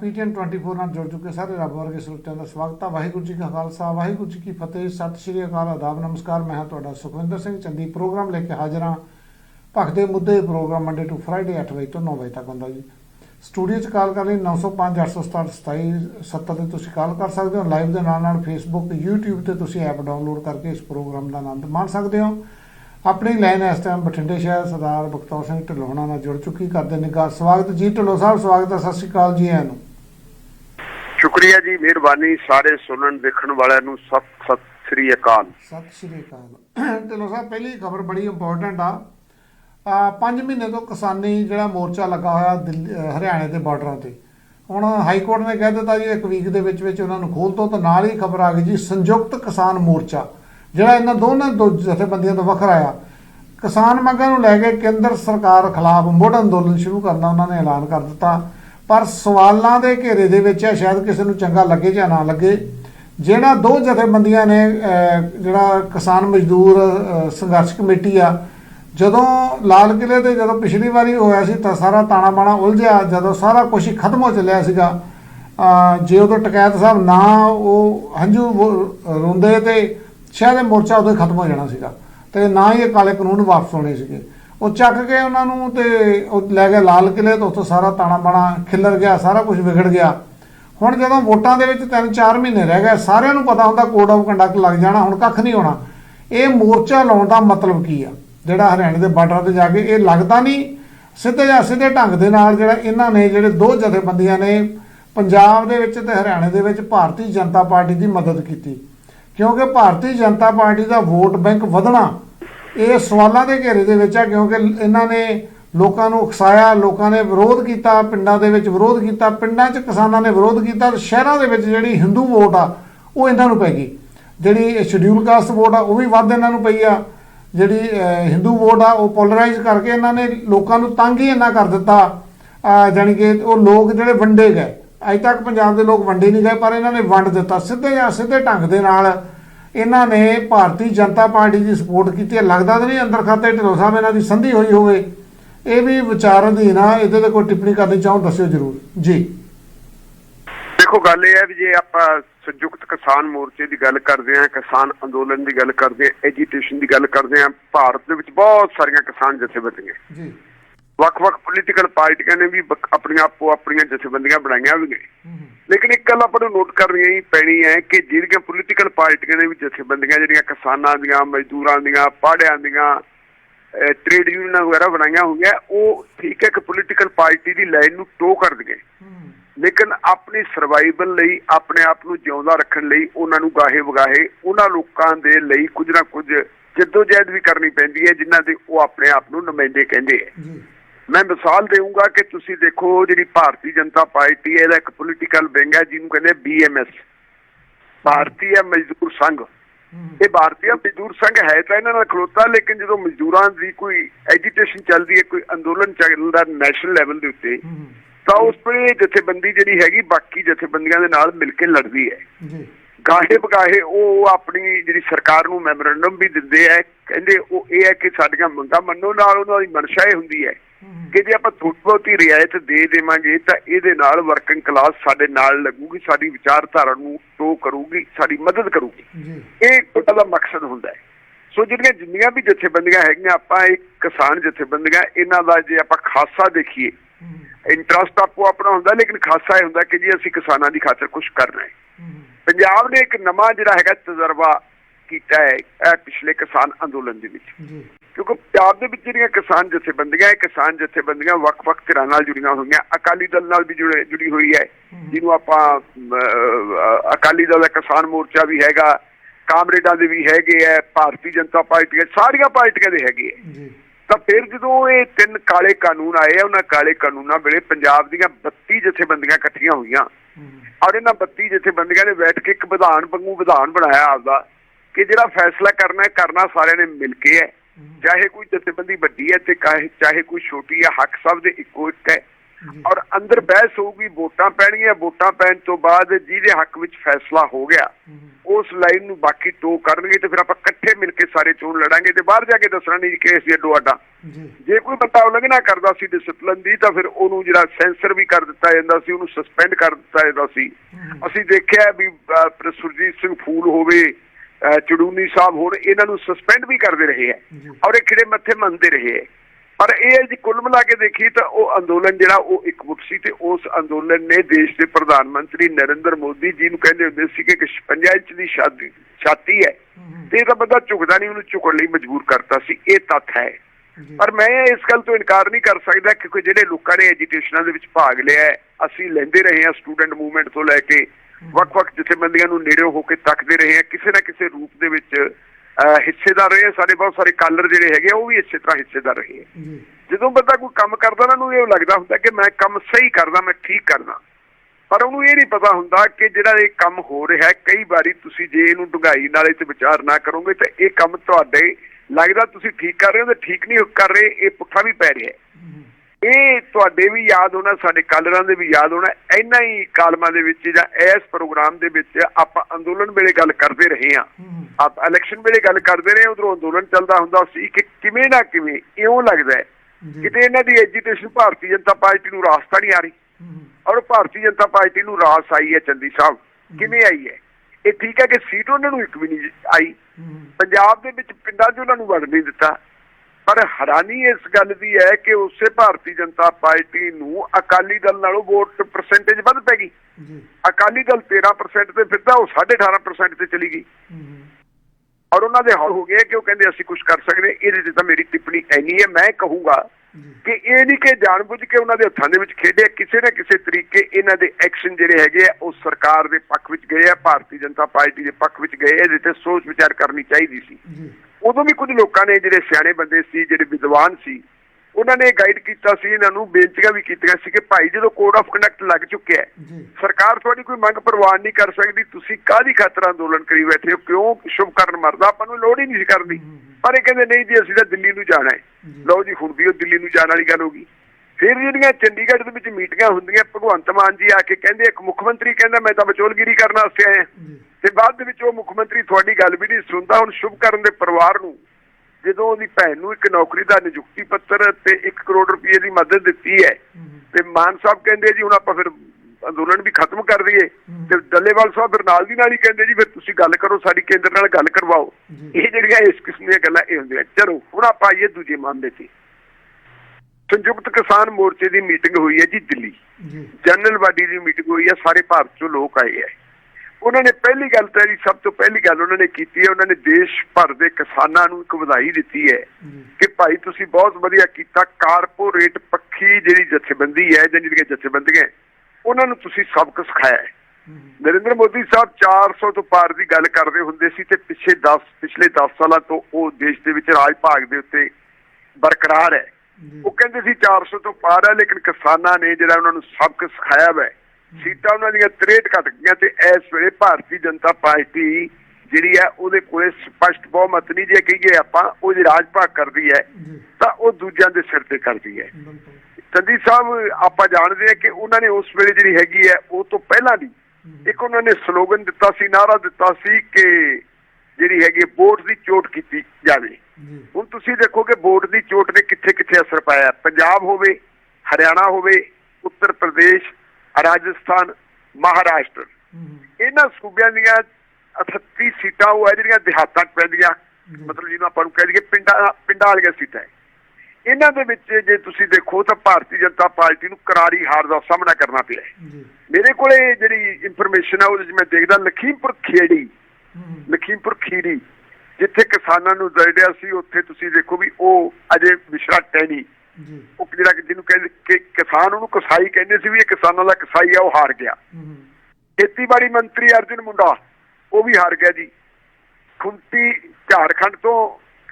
ਪੀਟੀਐਨ 24 ਨਾਲ ਜੁੜ ਚੁੱਕੇ ਸਾਰੇ ਰੱਬ ਵਰਗੇ ਸਰੋਤਿਆਂ ਦਾ ਸਵਾਗਤ ਹੈ। ਵਾਹਿਗੁਰੂ ਜੀ ਕਾ ਖਾਲਸਾ, ਵਾਹਿਗੁਰੂ ਜੀ ਕੀ ਫਤਿਹ। ਸਤਿ ਸ਼੍ਰੀ ਅਕਾਲ, ਆਦਾਬ, ਨਮਸਕਾਰ। ਮੈਂ ਹਾਂ ਤੁਹਾਡਾ ਸੁਖਵਿੰਦਰ ਸਿੰਘ। ਚੰਦੀ ਪ੍ਰੋਗਰਾਮ ਲੈ ਕੇ ਹਾਜ਼ਰ ਹਾਂ। ਭਖ ਦੇ ਮੁੱਦੇ ਪ੍ਰੋਗਰਾਮ ਮੰਡੇ ਟੂ ਫਰਾਈਡੇ 8 ਵਜੇ ਤੋਂ 9 ਵਜੇ ਤੱਕ ਹੁੰਦਾ ਜੀ। ਸਟੂਡੀਓ 'ਚ ਕਾਲ ਕਰ ਲਈ 905 867 2770 ਤੇ ਤੁਸੀਂ ਕਾਲ ਕਰ ਸਕਦੇ ਹੋ। ਲਾਈਵ ਦੇ ਨਾਲ ਨਾਲ ਫੇਸਬੁੱਕ YouTube ਤੇ ਤੁਸੀਂ ਐਪ ਡਾਊਨਲੋਡ ਕਰਕੇ ਇਸ ਪ੍ਰੋਗਰਾਮ ਦਾ ਆਨੰਦ ਮਾਣ ਸਕਦੇ ਹੋ। ਆਪਣੀ ਲਾਈਨ ਇਸ ਟਾਈਮ ਬਠਿੰਡੇ ਸ਼ਹਿਰ ਸਰਦਾਰ ਬਖਤੌਰ ਸਿੰਘ ਢਿੱਲੋਂ ਨਾਲ ਜੁੜ ਚੁੱਕੀ ਕਰਦੇ ਨਿੱਘਾ ਸਵਾਗਤ ਜੀ ਢਿੱਲੋਂ ਸਾਹਿਬ ਸਵਾਗਤ ਹੈ ਸਤਿ ਸ਼੍ਰੀ ਅਕਾਲ ਜੀ ਆਇਆਂ ਨੂੰ। ਸ਼ੁਕਰੀਆ ਜੀ ਮਿਹਰਬਾਨੀ ਸਾਰੇ ਸੁਣਨ ਦੇਖਣ ਵਾਲਿਆਂ ਨੂੰ ਸਤਿ ਸਤਿ ਸ੍ਰੀ ਅਕਾਲ। ਸਤਿ ਸ਼੍ਰੀ ਅਕਾਲ। ਢਿੱਲੋਂ ਸਾਹਿਬ ਪਹਿਲੀ ਖਬਰ ਬੜੀ ਇੰਪੋਰਟੈਂਟ ਆ। ਆ 5 ਮਹੀਨੇ ਤੋਂ ਕਿਸਾਨੀ ਜਿਹੜਾ ਮੋਰਚਾ ਲੱਗਾ ਹੋਇਆ ਹਰਿਆਣੇ ਦੇ ਬਾਰਡਰਾਂ ਤੇ। ਹੁਣ ਹਾਈ ਕੋਰਟ ਨੇ ਕਹਿ ਦਿੱਤਾ ਜੀ ਇੱਕ ਵੀਕ ਦੇ ਵਿੱਚ ਵਿੱਚ ਉਹਨਾਂ ਨੂੰ ਖੋਲ ਤੋਂ ਤਾਂ ਨਾਲ ਹੀ ਖਬਰ ਆ ਗਈ ਜੀ ਸੰਯੁਕਤ ਕਿਸਾਨ ਮੋਰਚਾ। ਜਿਹੜਾ ਇਹਨਾਂ ਦੋਨਾਂ ਦੋ ਜਥੇਬੰਦੀਆਂ ਤੋਂ ਵੱਖਰਾ ਆ, ਕਿਸਾਨ ਮੰਗਾਂ ਨੂੰ ਲੈ ਕੇ ਕੇਂਦਰ ਸਰਕਾਰ ਖਿਲਾਫ ਮੁੜ ਅੰਦੋਲਨ ਸ਼ੁਰੂ ਕਰਨਾ ਉਹਨਾਂ ਨੇ ਐਲਾਨ ਕਰ ਦਿੱਤਾ। ਪਰ ਸਵਾਲਾਂ ਦੇ ਘੇਰੇ ਦੇ ਵਿੱਚ ਹੈ ਸ਼ਾਇਦ ਕਿਸੇ ਨੂੰ ਚੰਗਾ ਲੱਗੇ ਜਾਂ ਨਾ ਲੱਗੇ। ਜਿਹੜਾ ਦੋ ਜਥੇਬੰਦੀਆਂ ਨੇ ਜਿਹੜਾ ਕਿਸਾਨ ਮਜ਼ਦੂਰ ਸੰਘਰਸ਼ ਕਮੇਟੀ ਆ, ਜਦੋਂ ਲਾਲ ਕਿਲੇ ਤੇ ਜਦੋਂ ਪਿਛਲੀ ਵਾਰੀ ਹੋਇਆ ਸੀ ਤਾਂ ਸਾਰਾ ਤਾਣਾ ਬਾਣਾ ਉਲਝਿਆ, ਜਦੋਂ ਸਾਰਾ ਕੁਝ ਹੀ ਖਤਮ ਹੋ ਚੱਲਿਆ ਸੀਗਾ ਜੇ ਉਦੋਂ ਟਕੈਤ ਸਾਹਿਬ ਨਾ ਉਹ ਹੰਝੂ ਰੋਂਦੇ ਤੇ ਸ਼ਾਇਦ ਇਹ ਮੋਰਚਾ ਉਦੋਂ ਹੀ ਖਤਮ ਹੋ ਜਾਣਾ ਸੀਗਾ। ਤੇ ਨਾ ਹੀ ਇਹ ਕਾਲੇ ਕਾਨੂੰਨ ਵਾਪਸ ਹੋਣੇ ਸੀਗੇ। ਉਹ ਚੱਕ ਕੇ ਉਹਨਾਂ ਨੂੰ ਤੇ ਉਹ ਲੈ ਗਏ ਲਾਲ ਕਿਲੇ ਤੋਂ, ਉੱਥੋਂ ਸਾਰਾ ਤਾਣਾ ਬਾਣਾ ਖਿੱਲਰ ਗਿਆ, ਸਾਰਾ ਕੁਝ ਵਿਗੜ ਗਿਆ। ਹੁਣ ਜਦੋਂ ਵੋਟਾਂ ਦੇ ਵਿੱਚ 3-4 ਮਹੀਨੇ ਰਹਿ ਗਏ, ਸਾਰਿਆਂ ਨੂੰ ਪਤਾ ਹੁੰਦਾ ਕੋਡ ਆਫ ਕੰਡਕਟ ਲੱਗ ਜਾਣਾ, ਹੁਣ ਕੱਖ ਨਹੀਂ ਹੋਣਾ। ਇਹ ਮੋਰਚਾ ਲਾਉਣ ਦਾ ਮਤਲਬ ਕੀ ਆ? ਜਿਹੜਾ ਹਰਿਆਣੇ ਦੇ ਬਾਰਡਰ ਤੇ ਜਾ ਕੇ ਇਹ ਲੱਗਦਾ ਨਹੀਂ, ਸਿੱਧੇ ਜਾਂ ਸਿੱਧੇ ਢੰਗ ਦੇ ਨਾਲ ਜਿਹੜਾ ਇਹਨਾਂ ਨੇ ਜਿਹੜੇ ਦੋ ਜਥੇਬੰਦੀਆਂ ਨੇ, ਪੰਜਾਬ ਦੇ ਵਿੱਚ ਤੇ ਹਰਿਆਣੇ ਦੇ ਵਿੱਚ ਭਾਰਤੀ ਜਨਤਾ ਪਾਰਟੀ ਦੀ ਮਦਦ ਕੀਤੀ। ਕਿਉਂਕਿ ਭਾਰਤੀ ਜਨਤਾ ਪਾਰਟੀ ਦਾ ਵੋਟ ਬੈਂਕ ਵਧਣਾ ਇਹ ਸਵਾਲਾਂ ਦੇ ਘੇਰੇ ਦੇ ਵਿੱਚ ਆ ਕਿਉਂਕਿ ਇਹਨਾਂ ਨੇ ਲੋਕਾਂ ਨੂੰ ਉਕਸਾਇਆ ਲੋਕਾਂ ਨੇ ਵਿਰੋਧ ਕੀਤਾ ਪਿੰਡਾਂ ਦੇ ਵਿੱਚ ਵਿਰੋਧ ਕੀਤਾ ਪਿੰਡਾਂ 'ਚ ਕਿਸਾਨਾਂ ਨੇ ਵਿਰੋਧ ਕੀਤਾ ਤੇ ਸ਼ਹਿਰਾਂ ਦੇ ਵਿੱਚ ਜਿਹੜੀ ਹਿੰਦੂ ਵੋਟ ਆ ਉਹ ਇਹਨਾਂ ਨੂੰ ਪੈ ਗਈ। ਜਿਹੜੀ ਸ਼ਡਿਊਲ ਕਾਸਟ ਵੋਟ ਆ ਉਹ ਵੀ ਵੱਧ ਇਹਨਾਂ ਨੂੰ ਪਈ ਆ। ਜਿਹੜੀ ਹਿੰਦੂ ਵੋਟ ਆ ਉਹ ਪੋਲਰਾਈਜ਼ ਕਰਕੇ ਇਹਨਾਂ ਨੇ ਲੋਕਾਂ ਨੂੰ ਤੰਗ ਹੀ ਇੰਨਾ ਕਰ ਦਿੱਤਾ। ਅਹ, ਜਾਣੀ ਕਿ ਉਹ ਲੋਕ ਜਿਹੜੇ ਵੰਡੇ ਗਏ ਅਜੇ ਤੱਕ ਪੰਜਾਬ ਦੇ ਲੋਕ ਵੰਡੇ ਨਹੀਂ ਗਏ ਪਰ ਇਹਨਾਂ ਨੇ ਵੰਡ ਦਿੱਤਾ ਸਿੱਧੇ ਜਾਂ ਸਿੱਧੇ ਢੰਗ ਦੇ ਨਾਲ ਇਹਨਾਂ ਨੇ ਭਾਰਤੀ ਜਨਤਾ ਪਾਰਟੀ ਦੀ ਸਪੋਰਟ ਕੀਤੀ ਹੈ। ਲੱਗਦਾ ਤਾਂ ਨਹੀਂ ਅੰਦਰ ਖਾਤੇ ਢਿੱਲੋਂ ਸਾਹਿਬ ਇਹਨਾਂ ਦੀ ਸੰਧੀ ਹੋਈ ਹੋਵੇ। ਇਹ ਵੀ ਵਿਚਾਰ ਅਧੀਨ ਆ ਇਹਦੇ ਤੇ ਕੋਈ ਟਿੱਪਣੀ ਕਰਨੀ ਚਾਹੋ ਦੱਸਿਓ ਜਰੂਰ। ਜੀ। ਦੇਖੋ ਗੱਲ ਇਹ ਹੈ ਵੀ ਜੇ ਆਪਾਂ ਸੰਯੁਕਤ ਕਿਸਾਨ ਮੋਰਚੇ ਦੀ ਗੱਲ ਕਰਦੇ ਹਾਂ ਕਿਸਾਨ ਅੰਦੋਲਨ ਦੀ ਗੱਲ ਕਰਦੇ ਹਾਂ ਐਜੀਟੇਸ਼ਨ ਦੀ ਗੱਲ ਕਰਦੇ ਹਾਂ ਭਾਰਤ ਦੇ ਵਿੱਚ ਬਹੁਤ ਸਾਰੀਆਂ ਕਿਸਾਨ ਜਥੇਬੰਦੀਆਂ ਜੀ। ਵੱਖ-ਵੱਖ ਪੋਲੀਟੀਕਲ ਪਾਰਟੀਆਂ ਨੇ ਵੀ ਆਪਣੀਆਂ ਆਪੋ ਆਪਣੀਆਂ ਜਥੇਬੰਦੀਆਂ ਬਣਾਈਆਂ ਵੀ ਨੇ। ਲੇਕਿਨ ਇੱਕ ਗੱਲ ਆਪਾਂ ਨੂੰ ਨੋਟ ਕਰਨੀ ਪੈਣੀ ਹੈ ਕਿ ਜਿਹੜੀਆਂ ਪੋਲੀਟੀਕਲ ਪਾਰਟੀਆਂ ਨੇ ਵੀ ਜਥੇਬੰਦੀਆਂ, ਜਿਹੜੀਆਂ ਕਿਸਾਨਾਂ ਦੀਆਂ, ਮਜ਼ਦੂਰਾਂ ਦੀਆਂ, ਪਾੜਿਆਂ ਦੀਆਂ ਟ੍ਰੇਡ ਯੂਨੀਅਨਾਂ ਵਗੈਰਾ ਬਣਾਈਆਂ ਹੋਈਆਂ, ਉਹ ਠੀਕ ਹੈ ਕਿ ਪੋਲੀਟੀਕਲ ਪਾਰਟੀ ਦੀ ਲਾਈਨ ਨੂੰ ਟੋ ਕਰ ਦਗੇ ਲੇਕਿਨ ਆਪਣੀ ਸਰਵਾਈਵਲ ਲਈ, ਆਪਣੇ ਆਪ ਨੂੰ ਜਿਉਂਦਾ ਰੱਖਣ ਲਈ, ਉਹਨਾਂ ਨੂੰ ਗਾਹੇ ਵਗਾਹੇ, ਉਹਨਾਂ ਲੋਕਾਂ ਦੇ ਲਈ ਕੁਝ ਨਾ ਕੁਝ ਜਹਿਦ ਵੀ ਕਰਨੀ ਪੈਂਦੀ ਹੈ, ਜਿਨ੍ਹਾਂ ਦੇ ਉਹ ਆਪਣੇ ਆਪ ਨੂੰ ਨੁਮਾਇੰਦੇ ਕਹਿੰਦੇ ਹੈ। ਮੈਂ ਮਿਸਾਲ ਦੇਵਾਂਗਾ ਕਿ ਤੁਸੀਂ ਦੇਖੋ ਜਿਹੜੀ ਭਾਰਤੀ ਜਨਤਾ ਪਾਰਟੀ ਹੈ ਇਹਦਾ ਇੱਕ ਪੋਲੀਟੀਕਲ ਵਿੰਗ ਹੈ ਜਿਹਨੂੰ ਕਹਿੰਦੇ ਬੀਐਮਐਸ ਭਾਰਤੀ ਮਜ਼ਦੂਰ ਸੰਘ। ਇਹ ਭਾਰਤੀ ਮਜ਼ਦੂਰ ਸੰਘ ਹੈ ਤਾਂ ਇਹਨਾਂ ਨਾਲ ਖਲੋਤਾ ਲੇਕਿਨ ਜਦੋਂ ਮਜ਼ਦੂਰਾਂ ਦੀ ਕੋਈ ਐਜੀਟੇਸ਼ਨ ਚੱਲਦੀ ਹੈ ਕੋਈ ਅੰਦੋਲਨ ਚੱਲਦਾ ਨੈਸ਼ਨਲ ਲੈਵਲ ਦੇ ਉੱਤੇ ਤਾਂ ਉਸ ਵੇਲੇ ਜਥੇਬੰਦੀ ਜਿਹੜੀ ਹੈਗੀ ਬਾਕੀ ਜਥੇਬੰਦੀਆਂ ਦੇ ਨਾਲ ਮਿਲ ਕੇ ਲੜਦੀ ਹੈ। ਜੀ। ਗਾਹੇ ਬਗਾਹੇ ਉਹ ਆਪਣੀ ਜਿਹੜੀ ਸਰਕਾਰ ਨੂੰ ਮੈਮੋਰੰਡਮ ਵੀ ਦਿੰਦੇ ਆ ਕਹਿੰਦੇ ਉਹ ਇਹ ਹੈ ਕਿ ਸਾਡੀਆਂ ਮੰਗਾਂ ਮੰਨੋ ਨਾਲ ਉਹਨਾਂ ਦੀ ਮਨਸ਼ਾ ਇਹ ਹੁੰਦੀ ਹੈ। ਕਿ ਜੇ ਆਪਾਂ ਥੋੜੀ ਬਹੁਤੀ ਰਿਆਇਤ ਦੇ ਦੇਵਾਂਗੇ ਤਾਂ ਇਹਦੇ ਨਾਲ ਵਰਕਿੰਗ ਕਲਾਸ ਸਾਡੇ ਨਾਲ ਲੱਗੂਗੀ ਸਾਡੀ ਵਿਚਾਰਧਾਰਾ ਨੂੰ ਟੋ ਕਰੂਗੀ ਸਾਡੀ ਮਦਦ ਕਰੂਗੀ। ਇਹ ਉਹਨਾਂ ਦਾ ਮਕਸਦ ਹੁੰਦਾ ਹੈ। ਸੋ ਜਿਹੜੀਆਂ ਜਿੰਨੀਆਂ ਵੀ ਜਥੇਬੰਦੀਆਂ ਹੈਗੀਆਂ ਆਪਾਂ ਇੱਕ ਕਿਸਾਨ ਜਥੇਬੰਦੀਆਂ ਇਹਨਾਂ ਦਾ ਜੇ ਆਪਾਂ ਖਾਸਾ ਦੇਖੀਏ ਇੰਟਰਸਟ ਆਪੋ ਆਪਣਾ ਹੁੰਦਾ ਲੇਕਿਨ ਖਾਸਾ ਇਹ ਹੁੰਦਾ ਕਿ ਜੀ ਅਸੀਂ ਕਿਸਾਨਾਂ ਦੀ ਖਾਤਰ ਕੁਝ ਕਰਨਾ ਹੈ। ਪੰਜਾਬ ਨੇ ਇੱਕ ਨਵਾਂ ਜਿਹੜਾ ਹੈਗਾ ਤਜਰਬਾ ਕੀਤਾ ਹੈ ਇਹ ਪਿਛਲੇ ਕਿਸਾਨ ਅੰਦੋਲਨ ਦੇ ਵਿੱਚ। ਕਿਉਂਕਿ ਪੰਜਾਬ ਦੇ ਵਿੱਚ ਜਿਹੜੀਆਂ ਕਿਸਾਨ ਜਥੇਬੰਦੀਆਂ ਕਿਸਾਨ ਜਥੇਬੰਦੀਆਂ ਵੱਖ-ਵੱਖ ਧਿਰਾਂ ਨਾਲ ਜੁੜੀਆਂ ਹੋਈਆਂ ਅਕਾਲੀ ਦਲ ਨਾਲ ਵੀ ਜੁੜੇ ਜੁੜੀ ਹੋਈ ਹੈ। ਜਿਹਨੂੰ ਆਪਾਂ ਅਕਾਲੀ ਦਲ ਦਾ ਕਿਸਾਨ ਮੋਰਚਾ ਵੀ ਹੈਗਾ ਕਾਮਰੇਡਾਂ ਦੇ ਵੀ ਹੈਗੇ ਹੈ ਭਾਰਤੀ ਜਨਤਾ ਪਾਰਟੀ ਹੈ ਸਾਰੀਆਂ ਪਾਰਟੀਆਂ ਦੇ ਹੈਗੇ ਜੀ। ਤਾਂ ਫਿਰ ਜਦੋਂ ਇਹ ਤਿੰਨ ਕਾਲੇ ਕਾਨੂੰਨ ਆਏ ਆ ਉਹਨਾਂ ਕਾਲੇ ਕਾਨੂੰਨਾਂ ਵੇਲੇ ਪੰਜਾਬ ਦੀਆਂ 32 ਜਥੇਬੰਦੀਆਂ ਇਕੱਠੀਆਂ ਹੋਈਆਂ। ਔਰ ਇਹਨਾਂ 32 ਜਥੇਬੰਦੀਆਂ ਨੇ ਬੈਠ ਕੇ ਇੱਕ ਵਿਧਾਨ ਵਾਂਗੂ ਵਿਧਾਨ ਬਣਾਇਆ ਆਪਦਾ। ਕਿ ਜਿਹੜਾ ਫੈਸਲਾ ਕਰਨਾ ਹੈ ਕਰਨਾ ਸਾਰਿਆਂ ਨੇ ਮਿਲ ਕੇ ਹੈ। ਚਾਹੇ ਕੋਈ ਜਥੇਬੰਦੀ ਵੱਡੀ ਹੈ ਤੇ ਚਾਹੇ ਕੋਈ ਛੋਟੀ ਹੈ ਹੱਕ ਸਭ ਦੇ ਇੱਕੋ ਇੱਕ ਹੈ। ਔਰ ਅੰਦਰ ਬਹਿਸ ਹੋਊਗੀ ਵੋਟਾਂ ਪੈਣਗੀਆਂ ਵੋਟਾਂ ਪੈਣ ਤੋਂ ਬਾਅਦ ਜਿਹਦੇ ਹੱਕ ਵਿੱਚ ਫੈਸਲਾ ਹੋ ਗਿਆ ਉਸ ਲਾਈਨ ਨੂੰ ਬਾਕੀ ਟੋ ਕਰਨਗੇ ਤੇ ਫਿਰ ਆਪਾਂ ਇਕੱਠੇ ਮਿਲ ਕੇ ਸਾਰੇ ਚੋਣ ਲੜਾਂਗੇ ਤੇ ਬਾਹਰ ਜਾ ਕੇ ਦੱਸਣਾ ਨਹੀਂ ਕਿ ਅਸੀਂ ਅੱਡੋ ਅੱਡਾ ਜੀ। ਕੋਈ ਬੰਦਾ ਉਲੰਘਣਾ ਕਰਦਾ ਸੀ ਡਿਸਪਲਿਨ ਦੀ ਤਾਂ ਫਿਰ ਉਹਨੂੰ ਜਿਹੜਾ ਸੈਂਸਰ ਵੀ ਕਰ ਦਿੱਤਾ ਜਾਂਦਾ ਸੀ ਉਹਨੂੰ ਸਸਪੈਂਡ ਕਰ ਦਿੱਤਾ ਜਾਂਦਾ ਸੀ। ਅਸੀਂ ਦੇਖਿਆ ਵੀ ਸੁਰਜੀਤ ਸਿੰਘ ਫੂਲ ਹੋਵੇ ਚੜੂਨੀ ਸਾਹਿਬ ਹੋਣ ਇਹਨਾਂ ਨੂੰ ਸਸਪੈਂਡ ਵੀ ਕਰਦੇ ਰਹੇ ਹੈ। ਔਰ ਇਹ ਖਿੜੇ ਮੱਥੇ ਮੰਨਦੇ ਰਹੇ ਹੈ। ਪਰ ਇਹ ਜੀ ਕੁੱਲ ਮਿਲਾ ਕੇ ਦੇਖੀ ਤਾਂ ਉਹ ਅੰਦੋਲਨ ਜਿਹੜਾ ਉਹ ਇਕਮੁੱਠ ਸੀ ਤੇ ਉਸ ਅੰਦੋਲਨ ਨੇ ਦੇਸ਼ ਦੇ ਪ੍ਰਧਾਨ ਮੰਤਰੀ ਨਰਿੰਦਰ ਮੋਦੀ ਜੀ ਨੂੰ ਕਹਿੰਦੇ ਹੁੰਦੇ ਸੀ ਕਿ 56 ਇੰਚ ਦੀ ਸ਼ਾਦੀ ਛਾਤੀ ਹੈ ਤੇ ਇਹ ਤਾਂ ਬੰਦਾ ਝੁਕਦਾ ਨਹੀਂ ਉਹਨੂੰ ਝੁਕਣ ਲਈ ਮਜਬੂਰ ਕਰਤਾ ਸੀ ਇਹ ਤੱਥ ਹੈ। ਪਰ ਮੈਂ ਇਸ ਗੱਲ ਤੋਂ ਇਨਕਾਰ ਨਹੀਂ ਕਰ ਸਕਦਾ ਕਿਉਂਕਿ ਜਿਹੜੇ ਲੋਕਾਂ ਨੇ ਐਜੀਟੇਸ਼ਨਾਂ ਦੇ ਵਿੱਚ ਭਾਗ ਲਿਆ ਅਸੀਂ ਲੈਂਦੇ ਰਹੇ ਹਾਂ ਸਟੂਡੈਂਟ ਮੂਵਮੈਂਟ ਤੋਂ ਲੈ ਕੇ ਵੱਖ-ਵੱਖ ਜਥੇਬੰਦੀਆਂ ਨੂੰ ਨੇੜਿਓਂ ਹੋ ਕੇ ਤੱਕਦੇ ਰਹੇ ਹਾਂ ਕਿਸੇ ਨਾ ਕਿਸੇ ਰੂਪ ਦੇ ਵਿੱਚ ਹਿੱਸੇਦਾਰ ਰਹੇ ਹਾਂ। ਸਾਡੇ ਬਹੁਤ ਸਾਰੇ ਕਾਲਰ ਜਿਹੜੇ ਹੈਗੇ ਆ, ਉਹ ਵੀ ਇਸੇ ਤਰ੍ਹਾਂ ਹਿੱਸੇਦਾਰ ਰਹੇ। ਜੀ ਜਦੋਂ ਬੰਦਾ ਕੋਈ ਕੰਮ ਕਰਦਾ ਨਾ ਇਹ ਲੱਗਦਾ ਹੁੰਦਾ ਕਿ ਮੈਂ ਕੰਮ ਸਹੀ ਕਰਦਾ ਮੈਂ ਠੀਕ ਕਰਦਾ ਪਰ ਉਹਨੂੰ ਇਹ ਨਹੀਂ ਪਤਾ ਹੁੰਦਾ ਕਿ ਜਿਹੜਾ ਇਹ ਕੰਮ ਹੋ ਰਿਹਾ ਹੈ ਕਈ ਵਾਰੀ ਤੁਸੀਂ ਜੇ ਇਹਨੂੰ ਡੁੰਗਾਈ ਨਾਲ ਇਹ ਤੇ ਵਿਚਾਰ ਨਾ ਕਰੋਗੇ ਤਾਂ ਇਹ ਕੰਮ ਤੁਹਾਡੇ ਲੱਗਦਾ ਤੁਸੀਂ ਠੀਕ ਕਰ ਰਹੇ ਹੋ ਤੇ ਠੀਕ ਨਹੀਂ ਕਰ ਰਹੇ ਇਹ ਪੁੱਠਾ ਵੀ ਪੈ ਰਿਹਾ ਹੈ ਇਹ ਤੁਹਾਡੇ ਵੀ ਯਾਦ ਹੋਣਾ ਸਾਡੇ ਕਾਲਰਾਂ ਦੇ ਵੀ ਯਾਦ ਹੋਣਾ ਇੰਨਾ ਹੀ ਕਾਲਮਾਂ ਦੇ ਵਿੱਚ ਜਾਂ ਇਸ ਪ੍ਰੋਗਰਾਮ ਦੇ ਵਿੱਚ ਆਪਾਂ ਅੰਦੋਲਨ ਵੇਲੇ ਗੱਲ ਕਰਦੇ ਰਹੇ ਹਾਂ। ਆਪ ਇਲੈਕਸ਼ਨ ਵੇਲੇ ਗੱਲ ਕਰਦੇ ਰਹੇ ਉਧਰੋਂ ਅੰਦੋਲਨ ਚੱਲਦਾ ਹੁੰਦਾ ਸੀ ਕਿ ਕਿਵੇਂ ਨਾ ਕਿਵੇਂ ਇਉਂ ਲੱਗਦਾ ਹੈ। ਕਿਤੇ ਇਹਨਾਂ ਦੀ ਐਜੀਟੇਸ਼ਨ ਭਾਰਤੀ ਜਨਤਾ ਪਾਰਟੀ ਨੂੰ ਰਾਸਤਾ ਨਹੀਂ ਆ ਰਹੀ। ਔਰ ਭਾਰਤੀ ਜਨਤਾ ਪਾਰਟੀ ਨੂੰ ਰਾਸ ਆਈ ਹੈ ਚੰਦੀ ਸਾਹਿਬ। ਕਿਵੇਂ ਆਈ ਹੈ? ਇਹ ਠੀਕ ਹੈ ਕਿ ਸੀਟ ਉਹਨਾਂ ਨੂੰ ਇੱਕ ਵੀ ਨਹੀਂ ਆਈ। ਪੰਜਾਬ ਦੇ ਵਿੱਚ ਪਿੰਡਾਂ 'ਚ ਉਹਨਾਂ ਨੂੰ ਵੜ ਨਹੀਂ ਦਿੱਤਾ। ਪਰ ਹੈਰਾਨੀ ਇਸ ਗੱਲ ਦੀ ਹੈ ਕਿ ਉਸੇ ਭਾਰਤੀ ਜਨਤਾ ਪਾਰਟੀ ਨੂੰ ਅਕਾਲੀ ਦਲ ਨਾਲੋਂ ਵੋਟ ਪਰਸੈਂਟੇਜ ਵੱਧ ਪੈ ਗਈ। ਜੀ। ਅਕਾਲੀ ਦਲ 13% ਤੇ ਫਿਰਦਾ ਉਹ 18.5% ਤੇ ਚਲੀ ਗਈ। ਔਰ ਉਹਨਾਂ ਦੇ ਹੌਲ ਹੋ ਗਏ ਕਿ ਉਹ ਕਹਿੰਦੇ ਅਸੀਂ ਕੁਝ ਕਰ ਸਕਦੇ ਇਹਦੇ ਤੇ ਤਾਂ ਮੇਰੀ ਟਿੱਪਣੀ ਐਨੀ ਹੈ। ਮੈਂ ਕਹੂੰਗਾ ਕਿ ਇਹ ਨਹੀਂ ਕਿ ਜਾਣਬੁੱਝ ਕੇ ਉਹਨਾਂ ਦੇ ਹੱਥਾਂ ਦੇ ਵਿੱਚ ਖੇਡੇ ਕਿਸੇ ਨਾ ਕਿਸੇ ਤਰੀਕੇ ਇਹਨਾਂ ਦੇ ਐਕਸ਼ਨ ਜਿਹੜੇ ਹੈਗੇ ਆ ਉਹ ਸਰਕਾਰ ਦੇ ਪੱਖ ਵਿੱਚ ਗਏ ਆ ਭਾਰਤੀ ਜਨਤਾ ਪਾਰਟੀ ਦੇ ਪੱਖ ਵਿੱਚ ਗਏ ਆ, ਇਹਦੇ ਤੇ ਸੋਚ ਵਿਚਾਰ ਕਰਨੀ ਚਾਹੀਦੀ ਸੀ। ਉਦੋਂ ਵੀ ਕੁਝ ਲੋਕਾਂ ਨੇ ਜਿਹੜੇ ਸਿਆਣੇ ਬੰਦੇ ਸੀ ਜਿਹੜੇ ਵਿਦਵਾਨ ਸੀ ਉਹਨਾਂ ਨੇ ਗਾਈਡ ਕੀਤਾ ਸੀ ਇਹਨਾਂ ਨੂੰ ਬੇਨਤੀਆਂ ਵੀ ਕੀਤੀਆਂ ਸੀ ਕਿ ਭਾਈ ਜਦੋਂ ਕੋਡ ਆਫ ਕੰਡਕਟ ਲੱਗ ਚੁੱਕਿਆ ਹੈ ਸਰਕਾਰ ਤੁਹਾਡੀ ਕੋਈ ਮੰਗ ਪ੍ਰਵਾਨ ਨਹੀਂ ਕਰ ਸਕਦੀ ਤੁਸੀਂ ਕਾਹਦੀ ਖਾਤਰ ਅੰਦੋਲਨ ਕਰੀ ਬੈਠੇ ਹੋ ਕਿਉਂ ਸ਼ੁਭ ਕਰਨ ਮਰਦਾ ਆਪਾਂ ਨੂੰ ਲੋੜ ਹੀ ਨਹੀਂ ਸੀ ਕਰਨੀ। ਪਰ ਇਹ ਕਹਿੰਦੇ ਨਹੀਂ ਜੀ ਅਸੀਂ ਤਾਂ ਦਿੱਲੀ ਨੂੰ ਜਾਣਾ ਹੈ। ਲਓ ਜੀ ਹੁਣ ਵੀ ਉਹ ਦਿੱਲੀ ਨੂੰ ਜਾਣ ਵਾਲੀ ਗੱਲ ਹੋ ਗਈ। ਫਿਰ ਜਿਹੜੀਆਂ ਚੰਡੀਗੜ੍ਹ ਦੇ ਵਿੱਚ ਮੀਟਿੰਗਾਂ ਹੁੰਦੀਆਂ ਭਗਵੰਤ ਮਾਨ ਜੀ ਆ ਕੇ ਕਹਿੰਦੇ ਇੱਕ ਮੁੱਖ ਮੰਤਰੀ ਕਹਿੰਦਾ ਮੈਂ ਤਾਂ ਵਿਚੋਲਗਿਰੀ ਕਰਨ ਵਾਸਤੇ ਆਇਆ ਤੇ ਬਾਅਦ ਦੇ ਵਿੱਚ ਉਹ ਮੁੱਖ ਮੰਤਰੀ ਤੁਹਾਡੀ ਗੱਲ ਵੀ ਨਹੀਂ ਸੁਣਦਾ ਹੁਣ ਸ਼ੁਭ ਕਰਨ ਦੇ ਪਰਿਵਾਰ ਨੂੰ ਜਦੋਂ ਉਹਦੀ ਭੈਣ ਨੂੰ ਇੱਕ ਨੌਕਰੀ ਦਾ ਨਿਯੁਕਤੀ ਪੱਤਰ ਤੇ 1 ਕਰੋੜ ਰੁਪਏ ਦੀ ਮਦਦ ਦਿੱਤੀ ਹੈ ਤੇ ਮਾਨ ਸਾਹਿਬ ਕਹਿੰਦੇ ਜੀ ਹੁਣ ਆਪਾਂ ਫਿਰ ਅੰਦੋਲਨ ਵੀ ਖਤਮ ਕਰ ਦਈਏ ਤੇ ਡੱਲੇਵਾਲ ਸਾਹਿਬ ਫਿਰ ਨਾਲ ਦੀ ਨਾਲ ਹੀ ਕਹਿੰਦੇ ਜੀ ਫਿਰ ਤੁਸੀਂ ਗੱਲ ਕਰੋ ਸਾਡੀ ਕੇਂਦਰ ਨਾਲ ਗੱਲ ਕਰਵਾਓ। ਇਹ ਜਿਹੜੀਆਂ ਇਸ ਕਿਸਮ ਦੀਆਂ ਗੱਲਾਂ ਇਹ ਹੁੰਦੀਆਂ। ਚਲੋ ਹੁਣ ਆਪਾਂ ਆਈਏ ਦੂਜੇ ਮਾਮਲੇ ਤੇ। ਸੰਯੁਕਤ ਕਿਸਾਨ ਮੋਰਚੇ ਦੀ ਮੀਟਿੰਗ ਹੋਈ ਹੈ ਜੀ ਦਿੱਲੀ। ਜਨਰਲ ਬਾਡੀ ਦੀ ਮੀਟਿੰਗ ਹੋਈ ਹੈ ਸਾਰੇ ਭਾਰਤ ਚੋਂ ਲੋਕ ਆਏ ਹੈ। ਉਹਨਾਂ ਨੇ ਪਹਿਲੀ ਗੱਲ ਤਾਂ ਜੀ ਸਭ ਤੋਂ ਪਹਿਲੀ ਗੱਲ ਉਹਨਾਂ ਨੇ ਕੀਤੀ ਹੈ ਉਹਨਾਂ ਨੇ ਦੇਸ਼ ਭਰ ਦੇ ਕਿਸਾਨਾਂ ਨੂੰ ਇੱਕ ਵਧਾਈ ਦਿੱਤੀ ਹੈ ਕਿ ਭਾਈ ਤੁਸੀਂ ਬਹੁਤ ਵਧੀਆ ਕੀਤਾ ਕਾਰਪੋਰੇਟ ਪੱਖੀ ਜਿਹੜੀ ਜਥੇਬੰਦੀ ਹੈ ਜਾਂ ਜਿਹੜੀਆਂ ਜਥੇਬੰਦੀਆਂ ਉਹਨਾਂ ਨੂੰ ਤੁਸੀਂ ਸਬਕ ਸਿਖਾਇਆ ਨਰਿੰਦਰ ਮੋਦੀ ਸਾਹਿਬ 400 ਤੋਂ ਪਾਰ ਦੀ ਗੱਲ ਕਰਦੇ ਹੁੰਦੇ ਸੀ ਤੇ ਪਿਛੇ 10 ਪਿਛਲੇ 10 ਸਾਲਾਂ ਤੋਂ ਉਹ ਦੇਸ਼ ਦੇ ਵਿੱਚ ਰਾਜ ਭਾਗ ਦੇ ਉੱਤੇ ਬਰਕਰਾਰ ਹੈ। ਉਹ ਕਹਿੰਦੇ ਸੀ 400 ਤੋਂ ਪਾਰ ਹੈ ਲੇਕਿਨ ਕਿਸਾਨਾਂ ਨੇ ਜਿਹੜਾ ਉਹਨਾਂ ਨੂੰ ਸਬਕ ਸਿਖਾਇਆ ਵੈ ਸੀਟਾਂ ਉਹਨਾਂ ਦੀਆਂ 63 ਘਟ ਗਈਆਂ ਤੇ ਇਸ ਵੇਲੇ ਭਾਰਤੀ ਜਨਤਾ ਪਾਰਟੀ ਜਿਹੜੀ ਹੈ ਉਹਦੇ ਕੋਲੇ ਸਪਸ਼ਟ ਬਹੁਮਤ ਨਹੀਂ ਜੇ ਕਹੀਏ ਆਪਾਂ ਉਹ ਜਿਹੜੀ ਰਾਜ ਭਾਗ ਕਰਦੀ ਹੈ ਤਾਂ ਉਹ ਦੂਜਿਆਂ ਦੇ ਸਿਰ ਤੇ ਕਰਦੀ ਹੈ। ਚੰਦੀ ਸਾਹਿਬ ਆਪਾਂ ਜਾਣਦੇ ਹਾਂ ਕਿ ਉਹਨਾਂ ਨੇ ਉਸ ਵੇਲੇ ਜਿਹੜੀ ਹੈਗੀ ਹੈ ਉਹ ਤੋਂ ਪਹਿਲਾਂ ਦੀ ਇੱਕ ਉਹਨਾਂ ਨੇ ਸਲੋਗਨ ਦਿੱਤਾ ਸੀ ਨਾਰਾ ਦਿੱਤਾ ਸੀ ਕਿ ਜਿਹੜੀ ਹੈਗੀ ਵੋਟ ਦੀ ਚੋਟ ਕੀਤੀ ਜਾਵੇ। ਹੁਣ ਤੁਸੀਂ ਦੇਖੋ ਕਿ ਵੋਟ ਦੀ ਚੋਟ ਨੇ ਕਿੱਥੇ ਕਿੱਥੇ ਅਸਰ ਪਾਇਆ ਪੰਜਾਬ ਹੋਵੇ ਹਰਿਆਣਾ ਹੋਵੇ ਉੱਤਰ ਪ੍ਰਦੇਸ਼ ਰਾਜਸਥਾਨ ਮਹਾਰਾਸ਼ਟਰ। ਇਹਨਾਂ ਸੂਬਿਆਂ ਦੀਆਂ 38 ਸੀਟਾਂ ਉਹ ਹੈ ਜਿਹੜੀਆਂ ਦਿਹਾਤਾਂ ਪੈਂਦੀਆਂ ਮਤਲਬ ਜਿਹਨੂੰ ਆਪਾਂ ਨੂੰ ਕਹਿ ਦਈਏ ਪਿੰਡਾਂ ਪਿੰਡਾਂ ਵਾਲੀਆਂ ਸੀਟਾਂ ਹੈ। ਇਹਨਾਂ ਦੇ ਵਿੱਚ ਜੇ ਤੁਸੀਂ ਦੇਖੋ ਤਾਂ ਭਾਰਤੀ ਜਨਤਾ ਪਾਰਟੀ ਨੂੰ ਕਰਾਰੀ ਹਾਰ ਦਾ ਸਾਹਮਣਾ ਕਰਨਾ ਪਿਆ। ਮੇਰੇ ਕੋਲੇ ਜਿਹੜੀ ਇਨਫੋਰਮੇਸ਼ਨ ਆ ਉਹਦੇ ਵਿੱਚ ਮੈਂ ਦੇਖਦਾ ਲਖੀਮਪੁਰ ਖੇੜੀ। ਲਖੀਮਪੁਰ ਖੀਰੀ ਜਿੱਥੇ ਕਿਸਾਨਾਂ ਨੂੰ ਦਰੜਿਆ ਸੀ ਉੱਥੇ ਤੁਸੀਂ ਦੇਖੋ ਵੀ ਉਹ ਅਜੇ ਮਿਸ਼ਰਾ ਟੈਣੀ ਉਹ ਜਿਹੜਾ ਜਿਹਨੂੰ ਕਹਿੰਦੇ ਕਿਸਾਨ ਉਹਨੂੰ ਕਸਾਈ ਕਹਿੰਦੇ ਸੀ ਵੀ ਇਹ ਕਿਸਾਨਾਂ ਦਾ ਕਸਾਈ ਆ ਉਹ ਹਾਰ ਗਿਆ। ਖੇਤੀਬਾੜੀ ਮੰਤਰੀ ਅਰਜੁਨ ਮੁੰਡਾ ਉਹ ਵੀ ਹਾਰ ਗਿਆ ਜੀ। ਖੁੰਟੀ ਝਾਰਖੰਡ ਤੋਂ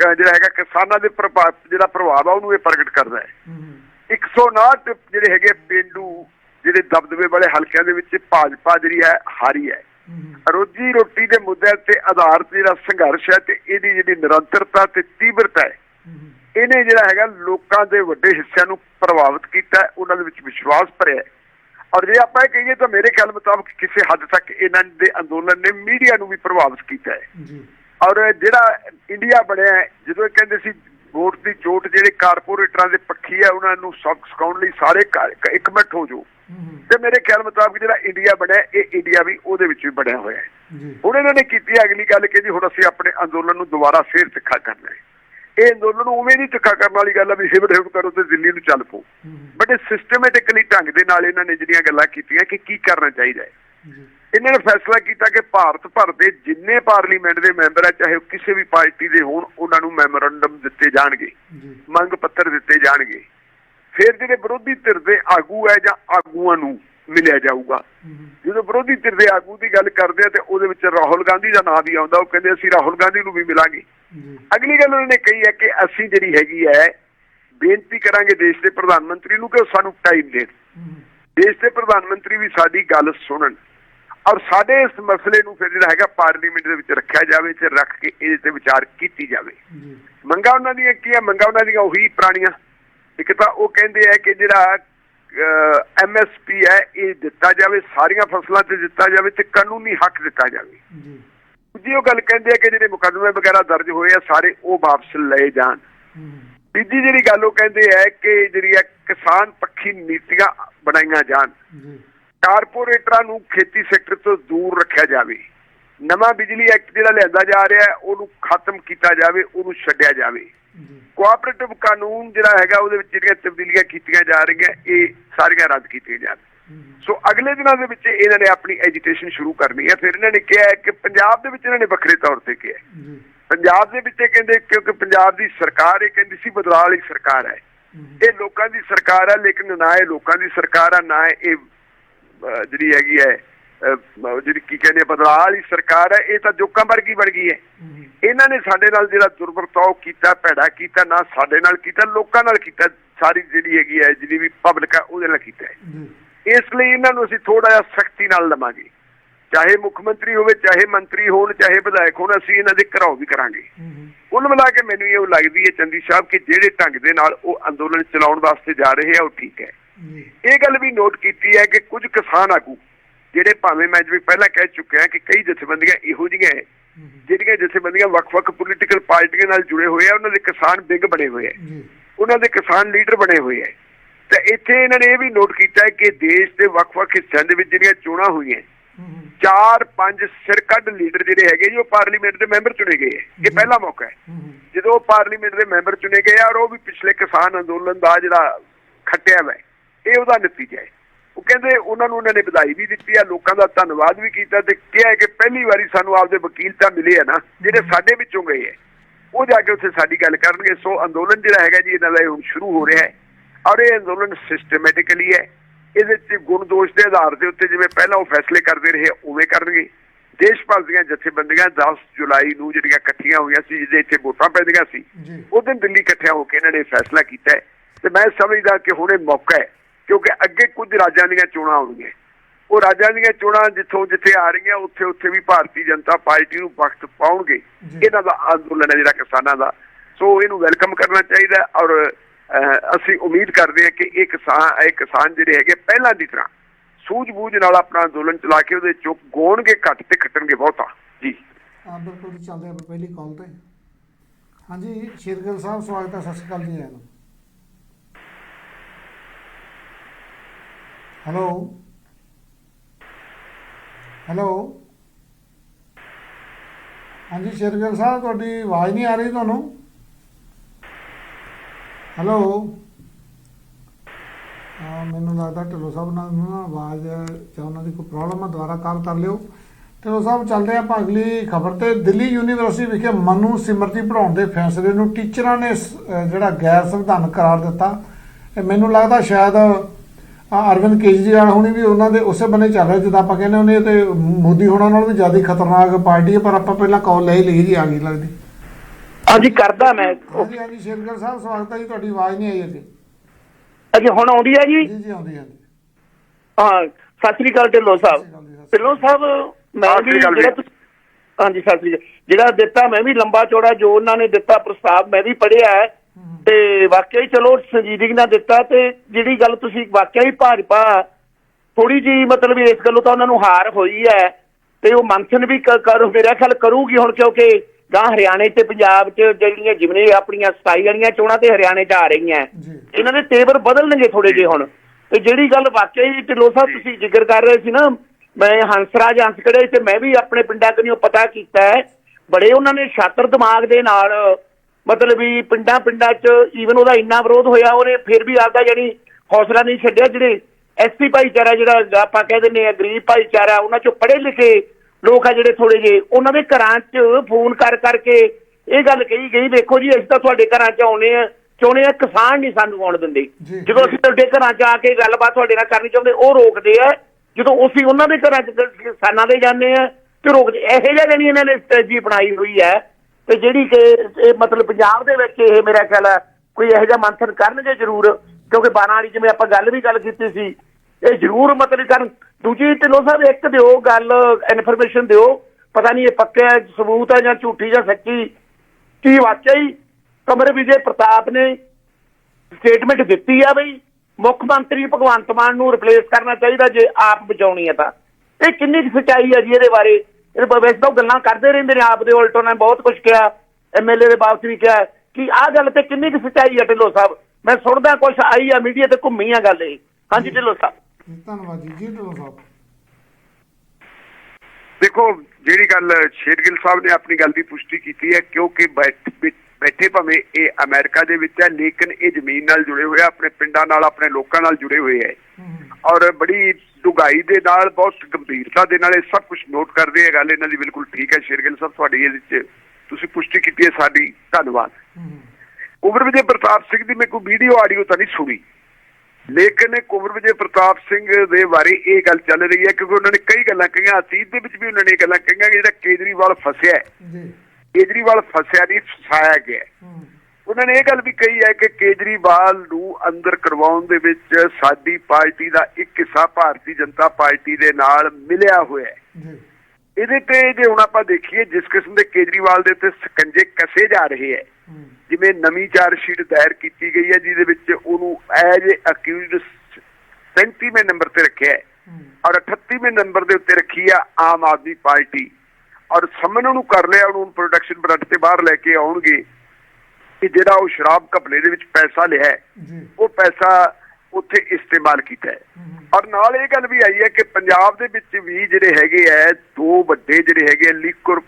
ਜਿਹੜਾ ਹੈਗਾ ਕਿਸਾਨਾਂ ਦੇ ਪ੍ਰਭਾਵ ਜਿਹੜਾ ਪ੍ਰਭਾਵ ਆ ਉਹਨੂੰ ਇਹ ਪ੍ਰਗਟ ਕਰਦਾ ਹੈ। ਹੂੰ। 159 ਜਿਹੜੇ ਹੈਗੇ ਪਿੰਡੂ ਜਿਹੜੇ ਦਬਦਬੇ ਵਾਲੇ ਹਲਕਿਆਂ ਦੇ ਵਿੱਚ ਭਾਜਪਾ ਜਿਹੜੀ ਹੈ ਹਾਰੀ ਹੈ। ਰੋਜੀ ਰੋਟੀ ਦੇ ਮੁੱਦੇ ਤੇ ਆਧਾਰਿਤ ਜਿਹੜਾ ਸੰਘਰਸ਼ ਹੈ ਤੇ ਇਹਦੀ ਜਿਹੜੀ ਨਿਰੰਤਰਤਾ ਤੇ ਤੀਬਰਤਾ ਹੈ ਇਹਨੇ ਜਿਹੜਾ ਹੈਗਾ ਲੋਕਾਂ ਦੇ ਵੱਡੇ ਹਿੱਸਿਆਂ ਨੂੰ ਪ੍ਰਭਾਵਿਤ ਕੀਤਾ ਉਹਨਾਂ ਦੇ ਵਿੱਚ ਵਿਸ਼ਵਾਸ ਭਰਿਆ। ਔਰ ਜੇ ਆਪਾਂ ਇਹ ਕਹੀਏ ਤਾਂ ਮੇਰੇ ਖਿਆਲ ਮੁਤਾਬਕ ਕਿਸੇ ਹੱਦ ਤੱਕ ਇਹਨਾਂ ਦੇ ਅੰਦੋਲਨ ਨੇ ਮੀਡੀਆ ਨੂੰ ਵੀ ਪ੍ਰਭਾਵਿਤ ਕੀਤਾ ਹੈ। ਜੀ। ਔਰ ਜਿਹੜਾ ਇੰਡੀਆ ਬਣਿਆ ਜਦੋਂ ਇਹ ਕਹਿੰਦੇ ਸੀ ਵੋਟ ਦੀ ਚੋਟ ਜਿਹੜੇ ਕਾਰਪੋਰੇਟਰਾਂ ਦੇ ਪੱਖੀ ਹੈ ਉਹਨਾਂ ਨੂੰ ਸੌਕ ਸਿਖਾਉਣ ਲਈ ਸਾਰੇ ਇੱਕ- ਇਕਮਠ ਹੋ ਹੂੰ। ਤੇ ਮੇਰੇ ਖਿਆਲ ਮੁਤਾਬਕ ਜਿਹੜਾ ਇੰਡੀਆ ਬਣਿਆ ਇਹ ਇੰਡੀਆ ਵੀ ਉਹਦੇ ਵਿੱਚ ਵੀ ਬਣਿਆ ਹੋਇਆ ਹੈ। ਜੀ। ਹੁਣ ਇਹਨਾਂ ਨੇ ਕੀਤੀ ਅਗਲੀ ਗੱਲ ਕਿ ਜੀ ਹੁਣ ਅਸੀਂ ਆਪਣੇ ਅੰਦੋਲਨ ਨੂੰ ਦੁਬਾਰਾ ਫੇਰ ਤਿੱਖਾ ਕਰਨਾ ਹੈ। ਇਹ ਅੰਦੋਲਨ ਨੂੰ ਉਵੇਂ ਨਹੀਂ ਤਿੱਖਾ ਕਰਨ ਵਾਲੀ ਗੱਲ ਆ ਵੀ ਹਿਵੜ ਹਿਵੜ ਕਰੋ ਤੇ ਦਿੱਲੀ ਨੂੰ ਚੱਲ ਹੂੰ। ਬਟ ਸਿਸਟਮੈਟਿਕਲੀ ਢੰਗ ਦੇ ਨਾਲ ਇਹਨਾਂ ਨੇ ਜਿਹੜੀਆਂ ਗੱਲਾਂ ਕੀਤੀਆਂ ਕਿ ਕੀ ਕਰਨਾ ਚਾਹੀਦਾ ਹੈ। ਜੀ। ਇਹਨਾਂ ਨੇ ਫੈਸਲਾ ਕੀਤਾ ਕਿ ਭਾਰਤ ਭਰ ਦੇ ਜਿੰਨੇ ਪਾਰਲੀਮੈਂਟ ਦੇ ਮੈਂਬਰ ਆ ਚਾਹੇ ਉਹ ਕਿਸੇ ਵੀ ਪਾਰਟੀ ਦੇ ਹੋਣ ਉਹਨਾਂ ਨੂੰ ਮੈਮੋਰੰਡਮ ਦਿੱਤੇ ਜਾਣਗੇ। ਮੰਗ ਪੱਤਰ ਦਿੱਤੇ ਜਾਣਗੇ। ਫਿਰ ਜਿਹੜੇ ਵਿਰੋਧੀ ਧਿਰ ਦੇ ਆਗੂ ਹੈ ਜਾਂ ਆਗੂਆਂ ਨੂੰ ਮਿਲਿਆ ਜਾਊਗਾ। ਜਦੋਂ ਵਿਰੋਧੀ ਧਿਰ ਦੇ ਆਗੂ ਦੀ ਗੱਲ ਕਰਦੇ ਆ ਤੇ ਉਹਦੇ ਵਿੱਚ ਰਾਹੁਲ ਗਾਂਧੀ ਦਾ ਨਾਮ ਵੀ ਆਉਂਦਾ ਉਹ ਕਹਿੰਦੇ ਅਸੀਂ ਰਾਹੁਲ ਗਾਂਧੀ ਨੂੰ ਵੀ ਮਿਲਾਂਗੇ। ਅਗਲੀ ਗੱਲ ਉਹਨਾਂ ਨੇ ਕਹੀ ਹੈ ਕਿ ਅਸੀਂ ਜਿਹੜੀ ਹੈਗੀ ਹੈ ਬੇਨਤੀ ਕਰਾਂਗੇ ਦੇਸ਼ ਦੇ ਪ੍ਰਧਾਨ ਮੰਤਰੀ ਨੂੰ ਕਿ ਉਹ ਸਾਨੂੰ ਟਾਈਮ ਦੇਣ। ਦੇਸ਼ ਦੇ ਪ੍ਰਧਾਨ ਮੰਤਰੀ ਵੀ ਸਾਡੀ ਗੱਲ ਸੁਣਨ। ਔਰ ਸਾਡੇ ਇਸ ਮਸਲੇ ਨੂੰ ਫਿਰ ਜਿਹੜਾ ਹੈਗਾ ਪਾਰਲੀਮੈਂਟ ਦੇ ਵਿੱਚ ਰੱਖਿਆ ਜਾਵੇ ਤੇ ਰੱਖ ਕੇ ਇਹਦੇ ਤੇ ਵਿਚਾਰ ਕੀਤੀ ਜਾਵੇ। ਮੰਗਾਂ ਉਹਨਾਂ ਦੀਆਂ ਕੀ ਆ? ਮੰਗਾਂ ਉਹਨਾਂ ਦੀਆਂ ਉਹੀ ਪੁਰਾਣੀਆਂ। ਇੱਕ ਤਾਂ ਉਹ ਕਹਿੰਦੇ ਆ ਕਿ ਜਿਹੜਾ ਐਮਐਸਪੀ ਹੈ ਇਹ ਦਿੱਤਾ ਜਾਵੇ ਸਾਰੀਆਂ ਫਸਲਾਂ ਤੇ ਦਿੱਤਾ ਜਾਵੇ ਤੇ ਕਾਨੂੰਨੀ ਹੱਕ ਦਿੱਤਾ ਜਾਵੇ। ਜੀ। ਉਹ ਗੱਲ ਕਹਿੰਦੇ ਆ ਕਿ ਜਿਹੜੇ ਮੁਕੱਦਮੇ ਵਗੈਰਾ ਦਰਜ ਹੋਏ ਆ ਸਾਰੇ ਉਹ ਵਾਪਸ ਲਏ ਜਾਣ। ਹੂੰ। ਤੀਜੀ ਜਿਹੜੀ ਗੱਲ ਉਹ ਕਹਿੰਦੇ ਆ ਕਿ ਜਿਹੜੀ ਆ ਕਿਸਾਨ ਪੱਖੀ ਨੀਤੀਆਂ ਬਣਾਈਆਂ ਜਾਣ। ਜੀ। ਕਾਰਪੋਰੇਟਰਾਂ ਨੂੰ ਖੇਤੀ ਸੈਕਟਰ ਤੋਂ ਦੂਰ ਰੱਖਿਆ ਜਾਵੇ। ਨਵਾਂ ਬਿਜਲੀ ਐਕਟ ਜਿਹੜਾ ਲਿਆਂਦਾ ਜਾ ਰਿਹਾ ਹੈ ਉਹਨੂੰ ਖਤਮ ਕੀਤਾ ਜਾਵੇ ਉਹਨੂੰ ਛੱਡਿਆ ਜਾਵੇ। ਕੋਆਪਰੇਟਿਵ ਕਾਨੂੰਨ ਜਿਹੜਾ ਹੈਗਾ ਉਹਦੇ ਵਿੱਚ ਜਿਹੜੀਆਂ ਤਬਦੀਲੀਆਂ ਕੀਤੀਆਂ ਜਾ ਰਹੀਆਂ ਇਹ ਸਾਰੀਆਂ ਰੱਦ ਕੀਤੀਆਂ ਜਾਣ। ਸੋ ਅਗਲੇ ਦਿਨਾਂ ਦੇ ਵਿੱਚ ਇਹਨਾਂ ਨੇ ਆਪਣੀ ਐਜੀਟੇਸ਼ਨ ਸ਼ੁਰੂ ਕਰਨੀ ਹੈ। ਫਿਰ ਇਹਨਾਂ ਨੇ ਕਿਹਾ ਕਿ ਪੰਜਾਬ ਦੇ ਵਿੱਚ ਇਹਨਾਂ ਨੇ ਵੱਖਰੇ ਤੌਰ ਤੇ ਕਿਹਾ ਪੰਜਾਬ ਦੇ ਵਿੱਚ ਇਹ ਕਹਿੰਦੇ ਕਿਉਂਕਿ ਪੰਜਾਬ ਦੀ ਸਰਕਾਰ ਇਹ ਕਹਿੰਦੀ ਸੀ ਬਦਲਾਅ ਵਾਲੀ ਸਰਕਾਰ ਹੈ। ਇਹ ਲੋਕਾਂ ਦੀ ਸਰਕਾਰ ਹੈ ਲੇਕਿਨ ਨਾ ਇਹ ਲੋਕਾਂ ਦੀ ਸਰਕਾਰ ਹੈ ਨਾ ਇਹ ਜਿਹੜੀ ਹੈਗੀ ਹੈ ਜਿਹੜੀ ਕੀ ਕਹਿੰਦੇ ਬਦਲਾਅ ਵਾਲੀ ਸਰਕਾਰ ਹੈ ਇਹ ਤਾਂ ਜੋਕਾਂ ਵਰਗੀ ਬਣ ਗਈ ਹੈ। ਇਹਨਾਂ ਨੇ ਸਾਡੇ ਨਾਲ ਜਿਹੜਾ ਦੁਰਵਰਤਾਓ ਕੀਤਾ ਭੈੜਾ ਕੀਤਾ ਨਾ ਸਾਡੇ ਨਾਲ ਕੀਤਾ ਲੋਕਾਂ ਨਾਲ ਕੀਤਾ ਸਾਰੀ ਜਿਹੜੀ ਹੈਗੀ ਹੈ ਜਿਹੜੀ ਵੀ ਪਬਲਿਕ ਹੈ ਉਹਦੇ ਨਾਲ ਕੀਤਾ ਇਸ ਲਈ ਇਹਨਾਂ ਨੂੰ ਅਸੀਂ ਥੋੜਾ ਜਿਹਾ ਸਖਤੀ ਨਾਲ ਲਵਾਂਗੇ। ਚਾਹੇ ਮੁੱਖ ਮੰਤਰੀ ਹੋਵੇ ਚਾਹੇ ਮੰਤਰੀ ਹੋਣ ਚਾਹੇ ਵਿਧਾਇਕ ਹੋਣ ਅਸੀਂ ਇਹਨਾਂ ਦੇ ਘਰਾਓ ਵੀ ਕਰਾਂਗੇ। ਕੁੱਲ ਮਿਲਾ ਕੇ ਮੈਨੂੰ ਇਹ ਲੱਗਦੀ ਹੈ ਚੰਦੀ ਸਾਹਿਬ ਕਿ ਜਿਹੜੇ ਢੰਗ ਦੇ ਨਾਲ ਉਹ ਅੰਦੋਲਨ ਚਲਾਉਣ ਵਾਸਤੇ ਜਾ ਰਹੇ ਆ ਉਹ ਠੀਕ ਹੈ। ਇਹ ਗੱਲ ਵੀ ਨੋਟ ਕੀਤੀ ਹੈ ਕਿ ਕੁਝ ਕਿਸਾਨ ਆਗੂ ਜਿਹੜੇ ਭਾਵੇਂ ਮੈਂ ਜਿਵੇਂ ਪਹਿਲਾਂ ਕਹਿ ਚੁੱਕਿਆ ਕਿ ਕਈ ਜਥੇਬੰਦੀਆਂ ਇਹੋ ਜਿਹੀਆਂ ਹੈ ਹੂੰ। ਜਿਹੜੀਆਂ ਜਥੇਬੰਦੀਆਂ ਵੱਖ-ਵੱਖ ਪੋਲੀਟੀਕਲ ਪਾਰਟੀਆਂ ਨਾਲ ਜੁੜੇ ਹੋਏ ਆ ਉਹਨਾਂ ਦੇ ਕਿਸਾਨ ਬਿੰਗ ਬਣੇ ਹੋਏ ਆ ਉਹਨਾਂ ਦੇ ਕਿਸਾਨ ਲੀਡਰ ਬਣੇ ਹੋਏ ਆ। ਤੇ ਇੱਥੇ ਇਹਨਾਂ ਨੇ ਇਹ ਵੀ ਨੋਟ ਕੀਤਾ ਹੈ ਕਿ ਦੇਸ਼ ਦੇ ਵੱਖ-ਵੱਖ ਹਿੱਸਿਆਂ ਦੇ ਵਿੱਚ ਜਿਹੜੀਆਂ ਚੋਣਾਂ ਹੋਈਆਂ ਹੂੰ। ਚਾਰ ਪੰਜ ਸਿਰਕੱਢ ਲੀਡਰ ਜਿਹੜੇ ਹੈਗੇ ਜੀ ਉਹ ਪਾਰਲੀਮੈਂਟ ਦੇ ਮੈਂਬਰ ਚੁਣੇ ਗਏ ਹੈ ਇਹ ਪਹਿਲਾ ਮੌਕਾ ਹੈ। ਹੂੰ। ਜਦੋਂ ਉਹ ਪਾਰਲੀਮੈਂਟ ਦੇ ਮੈਂਬਰ ਚੁਣੇ ਗਏ ਆ ਔਰ ਉਹ ਵੀ ਪਿਛਲੇ ਕਿਸਾਨ ਅੰਦੋਲਨ ਦਾ ਜਿਹੜਾ ਖੱਟਿਆ ਵਾ ਇਹ ਉਹਦਾ ਨਤੀਜਾ ਹੈ। ਉਹ ਕਹਿੰਦੇ ਉਹਨਾਂ ਨੂੰ ਉਹਨਾਂ ਨੇ ਵਧਾਈ ਵੀ ਦਿੱਤੀ ਆ ਲੋਕਾਂ ਦਾ ਧੰਨਵਾਦ ਵੀ ਕੀਤਾ ਤੇ ਕਿਹਾ ਕਿ ਪਹਿਲੀ ਵਾਰੀ ਸਾਨੂੰ ਆਪਦੇ ਵਕੀਲ ਤਾਂ ਮਿਲੇ ਆ ਨਾ ਜਿਹੜੇ ਸਾਡੇ ਵਿੱਚੋਂ ਗਏ ਆ ਉਹ ਜਾ ਕੇ ਉੱਥੇ ਸਾਡੀ ਗੱਲ ਕਰਨਗੇ। ਸੋ ਅੰਦੋਲਨ ਜਿਹੜਾ ਹੈਗਾ ਜੀ ਇਹਨਾਂ ਦਾ ਹੁਣ ਸ਼ੁਰੂ ਹੋ ਰਿਹਾ ਹੈ। ਔਰ ਇਹ ਅੰਦੋਲਨ ਸਿਸਟਮੈਟਿਕਲੀ ਹੈ। ਇਹਦੇ ਚ ਗੁਣ ਦੋਸ਼ ਦੇ ਆਧਾਰ ਦੇ ਉੱਤੇ ਜਿਵੇਂ ਪਹਿਲਾਂ ਉਹ ਫੈਸਲੇ ਕਰਦੇ ਰਹੇ ਉਵੇਂ ਕਰਨਗੇ। ਦੇਸ਼ ਭਰ ਦੀਆਂ ਜਥੇਬੰਦੀਆਂ 10 ਜੁਲਾਈ ਨੂੰ ਜਿਹੜੀਆਂ ਇਕੱਠੀਆਂ ਹੋਈਆਂ ਸੀ ਜਿਹਦੇ ਇੱਥੇ ਵੋਟਾਂ ਪੈਂਦੀਆਂ ਸੀ ਉਹ ਦਿਨ ਦਿੱਲੀ ਇਕੱਠਿਆਂ ਹੋ ਕੇ ਇਹਨਾਂ ਨੇ ਫੈਸਲਾ ਕੀਤਾ ਤੇ ਮੈਂ ਸਮਝਦਾ ਕਿ ਹੁਣ ਇਹ ਮੌਕਾ ਹੈ। ਕਿਉਂਕਿ ਅੱਗੇ ਕੁਝ ਰਾਜਾਂ ਦੀਆਂ ਚੋਣਾਂ ਆਉਣਗੀਆਂ। ਉਹ ਰਾਜਾਂ ਦੀਆਂ ਚੋਣਾਂ ਜਿੱਥੋਂ ਜਿੱਥੇ ਆ ਰਹੀਆਂ ਉੱਥੇ ਉੱਥੇ ਵੀ ਭਾਰਤੀ ਜਨਤਾ ਪਾਰਟੀ ਨੂੰ ਵਕਤ ਪਾਉਣਗੇ। ਜੀ। ਇਹਨਾਂ ਦਾ ਅੰਦੋਲਨ ਹੈ ਜਿਹੜਾ ਕਿਸਾਨਾਂ ਦਾ। ਸੋ ਇਹਨੂੰ ਵੈਲਕਮ ਕਰਨਾ ਚਾਹੀਦਾ ਔਰ ਅਸੀਂ ਉਮੀਦ ਕਰਦੇ ਹਾਂ ਕਿ ਇਹ ਕਿਸਾਨ ਇਹ ਕਿਸਾਨ ਜਿਹੜੇ ਹੈਗੇ ਪਹਿਲਾਂ ਦੀ ਤਰ੍ਹਾਂ ਸੂਝ-ਬੂਝ ਨਾਲ ਆਪਣਾ ਅੰਦੋਲਨ ਚਲਾ ਕੇ ਉਹਦੇ ਚੁੱਕ ਗੋਣਗੇ ਘੱਟ ਤੇ ਖੱਟਣਗੇ ਬਹੁਤਾ। ਜੀ। ਆ ਬਿਲਕੁਲ ਚੱਲਦੇ ਆਪਾਂ ਪਹਿਲੀ ਕਾਲ ਤੇ। ਹਾਂਜੀ ਸ਼ੇਰਗਿੱਲ ਸਾਹਿਬ ਸਵਾਗਤ ਹੈ ਸਤਿ ਸ਼੍ਰੀ ਅਕਾਲ ਜੀ ਆਇਆਂ ਨੂੰ। ਹੈਲੋ ਹੈਲੋ ਹਾਂਜੀ, ਸ਼ੇਰਗਿੱਲ ਸਾਹਿਬ, ਤੁਹਾਡੀ ਆਵਾਜ਼ ਨਹੀਂ ਆ ਰਹੀ ਤੁਹਾਨੂੰ? ਹੈਲੋ ਮੈਨੂੰ ਲੱਗਦਾ ਢਿੱਲੋਂ ਸਾਹਿਬ ਨਾਲ ਨਾ ਆਵਾਜ਼ ਜਾਂ ਉਹਨਾਂ ਦੀ ਕੋਈ ਪ੍ਰੋਬਲਮ ਹੈ, ਦੁਬਾਰਾ ਕਾਲ ਕਰ ਲਿਓ। ਢਿੱਲੋਂ ਸਾਹਿਬ, ਚੱਲਦੇ ਆਪਾਂ ਅਗਲੀ ਖਬਰ ਤੇ। ਦਿੱਲੀ ਯੂਨੀਵਰਸਿਟੀ ਵਿਖੇ ਮਨੂ ਸਿਮਰਤੀ ਪੜਾਉਣ ਦੇ ਫੈਸਲੇ ਨੂੰ ਟੀਚਰਾਂ ਨੇ ਸ- ਜਿਹੜਾ ਗੈਰ ਸੰਵਿਧਾਨਕ ਕਰਾਰ ਦਿੱਤਾ। ਇਹ ਮੈਨੂੰ ਲੱਗਦਾ ਸ਼ਾਇਦ ਅ, ਅਰਵਿੰਦ ਕੇਜਰੀਵਾਲ ਹੁਣੀ ਵੀ ਉਹਨਾਂ ਦੇ ਉਸੇ ਬੰਨੇ ਚੱਲ ਰਹੇ ਜਿੱਦਾਂ ਆਪਾਂ ਕਹਿੰਦੇ ਹੁੰਦੇ ਆ ਤੇ ਮੋਦੀ ਹੋਣਾ ਨਾਲੋਂ ਵੀ ਜ਼ਿਆਦਾ ਖਤਰਨਾਕ ਪਾਰਟੀ ਹੈ ਪਰ ਆਪਾਂ ਪਹਿਲਾਂ ਕਾਲ ਲੈ ਹੀ ਲਈ ਜੀ ਆ ਗਈ ਲੱਗਦੀ। ਹਾਂਜੀ ਕਰਦਾ ਮੈਂ। ਹਾਂਜੀ ਹਾਂਜੀ ਸ਼ੇਰਗਿੱਲ ਸਾਹਿਬ ਸਵਾਗਤ ਹੈ ਜੀ ਤੁਹਾਡੀ ਆਵਾਜ਼ ਨਹੀਂ ਆਈ ਅੱਗੇ ਅਜੇ ਹੁਣ ਆਉਂਦੀ ਆ ਜੀ? ਜੀ ਜੀ ਆਉਂਦੀ ਆਉਂਦੀ। ਹਾਂ ਸਤਿ ਸ੍ਰੀ ਅਕਾਲ ਢਿੱਲੋਂ ਸਾਹਿਬ। ਢਿੱਲੋਂ ਸਾਹਿਬ ਮੈਂ ਵੀ ਜਿਹੜਾ ਹਾਂਜੀ ਸਤਿ ਸ੍ਰੀ ਅਕਾਲ। ਜਿਹੜਾ ਦਿੱਤਾ ਮੈਂ ਵੀ ਲੰਬਾ ਚੌੜਾ ਜੋ ਉਹਨਾਂ ਨੇ ਦਿੱਤਾ ਪ੍ਰਸਤਾਵ ਮੈਂ ਵੀ ਪੜ੍ਹਿਆ ਹੈ। ਤੇ ਵਾਕਿਆ ਹੀ ਚਲੋ ਸੰਜੀਦਗੀ ਨਾਲ ਦਿੱਤਾ ਤੇ ਜਿਹੜੀ ਗੱਲ ਤੁਸੀਂ ਵਾਕਿਆ ਹੀ ਭਾਜਪਾ ਥੋੜੀ ਜੀ ਮਤਲਬ ਇਸ ਗੱਲੋਂ ਤਾਂ ਉਹਨਾਂ ਨੂੰ ਹਾਰ ਹੋਈ ਹੈ ਤੇ ਉਹ ਮੰਥਨ ਵੀ ਕਰ ਮੇਰਾ ਖਿਆਲ ਕਰੂਗੀ ਹੁਣ ਕਿਉਂਕਿ ਗਾਂ ਹਰਿਆਣੇ ਤੇ ਪੰਜਾਬ 'ਚ ਜਿਹੜੀਆਂ ਜਿਵੇਂ ਆਪਣੀਆਂ 27 ਵਾਲੀਆਂ ਚੋਣਾਂ ਤੇ ਹਰਿਆਣੇ 'ਚ ਆ ਰਹੀਆਂ। ਇਹਨਾਂ ਦੇ ਤੇਵਰ ਬਦਲਣਗੇ ਥੋੜੇ ਜਿਹੇ ਹੁਣ ਤੇ ਜਿਹੜੀ ਗੱਲ ਵਾਕਿਆ ਹੀ ਢਿੱਲੋਂ ਸਾਹਿਬ ਤੁਸੀਂ ਜ਼ਿਕਰ ਕਰ ਰਹੇ ਸੀ ਨਾ ਮੈਂ ਹੰਸਰਾਜ ਹੰਸਕੜੇ ਤੇ ਮੈਂ ਵੀ ਆਪਣੇ ਪਿੰਡਾਂ ਕਨੀਓ ਪਤਾ ਕੀਤਾ ਹੈ ਬੜੇ ਉਹਨਾਂ ਨੇ ਛਾਤਰ ਦਿਮਾਗ ਦੇ ਨਾਲ ਮਤਲਬ ਵੀ ਪਿੰਡਾਂ ਪਿੰਡਾਂ 'ਚ ਈਵਨ ਉਹਦਾ ਇੰਨਾ ਵਿਰੋਧ ਹੋਇਆ ਉਹਨੇ ਫਿਰ ਵੀ ਆਪਦਾ ਜਿਹੜੀ ਹੌਸਲਾ ਨਹੀਂ ਛੱਡਿਆ। ਜਿਹੜੇ ਐਸਪੀ ਭਾਈਚਾਰਾ ਜਿਹੜਾ ਆਪਾਂ ਕਹਿ ਦਿੰਦੇ ਆ ਗਰੀਬ ਭਾਈਚਾਰਾ ਉਹਨਾਂ 'ਚੋਂ ਪੜ੍ਹੇ ਲਿਖੇ ਲੋਕ ਆ ਜਿਹੜੇ ਥੋੜੇ ਜਿਹੇ ਉਹਨਾਂ ਦੇ ਘਰਾਂ 'ਚ ਫੋਨ ਕਰ ਕਰਕੇ ਇਹ ਗੱਲ ਕਹੀ ਗਈ ਵੇਖੋ ਜੀ ਅਸੀਂ ਤਾਂ ਤੁਹਾਡੇ ਘਰਾਂ 'ਚ ਆਉਨੇ ਆ ਚਾਹੁੰਦੇ ਆ ਕਿਸਾਨ ਨਹੀਂ ਸਾਨੂੰ ਆਉਣ ਦਿੰਦੇ। ਜੀ। ਜਦੋਂ ਅਸੀਂ ਤੁਹਾਡੇ ਘਰਾਂ 'ਚ ਆ ਕੇ ਗੱਲਬਾਤ ਤੁਹਾਡੇ ਨਾਲ ਕਰਨੀ ਚਾਹੁੰਦੇ ਉਹ ਰੋਕਦੇ ਆ। ਜਦੋਂ ਅਸੀਂ ਉਹਨਾਂ ਦੇ ਘਰਾਂ 'ਚ ਕਿਸਾਨਾਂ ਦੇ ਜਾਂਦੇ ਆ ਤੇ ਰੋਕਦੇ ਇਹੋ ਜਿਹਾ ਜਿਹੜੀ ਇਹਨਾਂ ਨੇ ਸਟ੍ਰੈਟਜੀ ਅਪਣਾਈ ਹੋਈ ਹੈ ਤੇ ਜਿਹੜੀ ਕਿ ਇਹ ਮਤਲਬ ਪੰਜਾਬ ਦੇ ਵਿੱਚ ਇਹ ਮੇਰਾ ਖਿਆਲ ਹੈ ਕੋਈ ਇਹੋ ਜਿਹਾ ਮੰਥਨ ਕਰਨਗੇ ਜ਼ਰੂਰ, ਕਿਉਂਕਿ ਬਾਰਾਂ ਵਾਲੀ ਜਿਵੇਂ ਆਪਾਂ ਗੱਲ ਵੀ ਗੱਲ ਕੀਤੀ ਸੀ, ਇਹ ਜ਼ਰੂਰ ਮਤਲਬ ਕਰਨ। ਦੂਜੀ ਢਿੱਲੋਂ ਸਾਹਿਬ, ਇੱਕ ਦਿਓ ਗੱਲ ਇਨਫੋਰਮੇਸ਼ਨ ਦਿਓ। ਪਤਾ ਨਹੀਂ ਇਹ ਪੱਕਾ ਸਬੂਤ ਹੈ ਜਾਂ ਝੂਠੀ ਜਾਂ ਸੱਚੀ। ਕੀ ਵਾਕਿਆ ਹੀ ਕਮਰ ਵਿਜੇ ਪ੍ਰਤਾਪ ਨੇ ਸਟੇਟਮੈਂਟ ਦਿੱਤੀ ਆ ਬਈ, ਮੁੱਖ ਮੰਤਰੀ ਭਗਵੰਤ ਮਾਨ ਨੂੰ ਰਿਪਲੇਸ ਕਰਨਾ ਚਾਹੀਦਾ ਜੇ ਆਪ ਬਚਾਉਣੀ ਹੈ ਤਾਂ। ਇਹ ਕਿੰਨੀ ਕੁ ਸੱਚਾਈ ਹੈ ਜੀ ਇਹਦੇ ਬਾਰੇ? ਇਹ ਬ- ਵੈਸੇ ਤਾਂ ਉਹ ਗੱਲਾਂ ਕਰਦੇ ਰਹਿੰਦੇ ਨੇ ਆਪ ਦੇ ਉਲਟ ਉਹਨਾਂ ਨੇ ਬਹੁਤ ਕੁਝ ਕਿਹਾ ਐਮਐਲਏ ਦੇ ਬਾਬਤ ਵੀ ਕਿਹਾ ਕਿ ਆਹ ਗੱਲ ਤੇ ਕਿੰਨੀ ਕੁ ਸੱਚਾਈ ਹੈ ਢਿੱਲੋਂ ਸਾਹਿਬ। ਮੈਂ ਸੁਣਦਾ ਕੁਝ ਆਈ ਆ ਮੀਡੀਆ ਤੇ ਘੁੰਮੀ ਆ ਗੱਲ ਇਹ। ਹਾਂਜੀ ਢਿੱਲੋਂ ਸਾਹਿਬ। ਧੰਨਵਾਦ ਜੀ ਜੀ ਢਿੱਲੋਂ ਸਾਹਿਬ। ਦੇਖੋ ਜਿਹੜੀ ਗੱਲ ਸ਼ੇਰਗਿੱਲ ਸਾਹਿਬ ਨੇ ਆਪਣੀ ਗੱਲ ਦੀ ਪੁਸ਼ਟੀ ਕੀਤੀ ਹੈ ਕਿਉਂਕਿ ਬੈਠ- ਭਾਵੇਂ ਇਹ ਅਮਰੀਕਾ ਦੇ ਵਿੱਚ ਹੈ ਲੇਕਿਨ ਇਹ ਜ਼ਮੀਨ ਨਾਲ ਜੁੜੇ ਹੋਏ ਆ ਆਪਣੇ ਪਿੰਡਾਂ ਨਾਲ ਆਪਣੇ ਲੋਕਾਂ ਨਾਲ ਜੁੜੇ ਹੋਏ ਹੈ। ਔਰ ਬੜੀ ਡੁਗਾਈ ਦੇ ਨਾਲ ਬਹੁਤ ਗੰਭੀਰਤਾ ਦੇ ਨਾਲ ਇਹ ਸਭ ਕੁਝ ਨੋਟ ਕਰਦੇ ਆ ਗੱਲ ਇਹਨਾਂ ਦੀ ਬਿਲਕੁਲ ਠੀਕ ਹੈ। ਸ਼ੇਰਗਿੱਲ ਸਾਹਿਬ ਤੁਹਾਡੀ ਇਹਦੇ ਵਿੱਚ ਤੁਸੀਂ ਪੁਸ਼ਟੀ ਕੀਤੀ ਹੈ ਸਾਡੀ ਧੰਨਵਾਦ। ਕੁੰਵਰ ਵਿਜੇ ਪ੍ਰਤਾਪ ਸਿੰਘ ਦੀ ਮੈਂ ਕੋਈ ਵੀਡੀਓ ਆਡੀਓ ਤਾਂ ਨਹੀਂ ਸੁਣੀ। ਲੇਕਿਨ ਕੁੰਵਰ ਵਿਜੇ ਪ੍ਰਤਾਪ ਸਿੰਘ ਦੇ ਬਾਰੇ ਇਹ ਗੱਲ ਚੱਲ ਰਹੀ ਹੈ ਕਿਉਂਕਿ ਉਹਨਾਂ ਨੇ ਕਈ ਗੱਲਾਂ ਕਹੀਆਂ ਅਤੀਤ ਦੇ ਵਿੱਚ ਵੀ ਉਹਨਾਂ ਨੇ ਇਹ ਗੱਲਾਂ ਕਹੀਆਂ ਕਿ ਜਿਹੜਾ ਕੇਜਰੀਵਾਲ ਫਸਿਆ ਹੈ ਜੀ। ਕੇਜਰੀਵਾਲ ਫਸਿਆ ਨਹੀਂ ਫਸਾਇਆ ਗਿਆ ਉਹਨਾਂ ਨੇ ਇਹ ਗੱਲ ਵੀ ਕਹੀ ਹੈ ਕਿ ਕੇਜਰੀਵਾਲ ਨੂੰ ਅੰਦਰ ਕਰਵਾਉਣ ਦੇ ਵਿੱਚ ਸਾਡੀ ਪਾਰਟੀ ਦਾ ਇੱਕ ਹਿੱਸਾ ਭਾਰਤੀ ਜਨਤਾ ਪਾਰਟੀ ਦੇ ਨਾਲ ਮਿਲਿਆ ਹੋਇਆ ਹੈ। ਇਹਦੇ ਤੇ ਜੇ ਹੁਣ ਆਪਾਂ ਦੇਖੀਏ ਜਿਸ ਕਿਸਮ ਦੇ ਕੇਜਰੀਵਾਲ ਦੇ ਉੱਤੇ ਸਕੰਜੇ ਕਸੇ ਜਾ ਰਹੇ ਹੈ ਜਿਵੇਂ ਨਵੀਂ ਚਾਰਜ ਸ਼ੀਟ ਦਾਇਰ ਕੀਤੀ ਗਈ ਹੈ ਜਿਹਦੇ ਵਿੱਚ ਉਹਨੂੰ ਐਜ ਅਕਿਊਜ਼ਡ 37ਵੇਂ ਨੰਬਰ ਤੇ ਰੱਖਿਆ ਹੂੰ ਔਰ 38ਵੇਂ ਨੰਬਰ ਦੇ ਉੱਤੇ ਰੱਖੀ ਆ ਆਮ ਆਦਮੀ ਪਾਰਟੀ। ਔਰ ਸਮਨ ਨੂੰ ਕਰ ਲਿਆ ਉਹਨੂੰ ਪ੍ਰੋਡਕਸ਼ਨ ਬ੍ਰਾਂਚ ਤੇ ਬਾਹਰ ਲੈ ਕੇ ਆਉਣਗੇ ਕਿ ਜਿਹੜਾ ਉਹ ਸ਼ਰਾਬ ਘਪਲੇ ਦੇ ਵਿੱਚ ਪੈਸਾ ਲਿਆ ਉਹ ਪੈਸਾ ਉੱਥੇ ਇਸਤੇਮਾਲ ਕੀਤਾ ਔਰ ਨਾਲ ਇਹ ਗੱਲ ਵੀ ਆਈ ਹੈ ਕਿ ਪੰਜਾਬ ਦੇ ਵਿੱਚ ਵੀ ਜਿਹੜੇ ਹੈਗੇ ਆ ਦੋ ਵੱਡੇ ਜਿਹੜੇ ਹੈਗੇ ਲੀਕਰ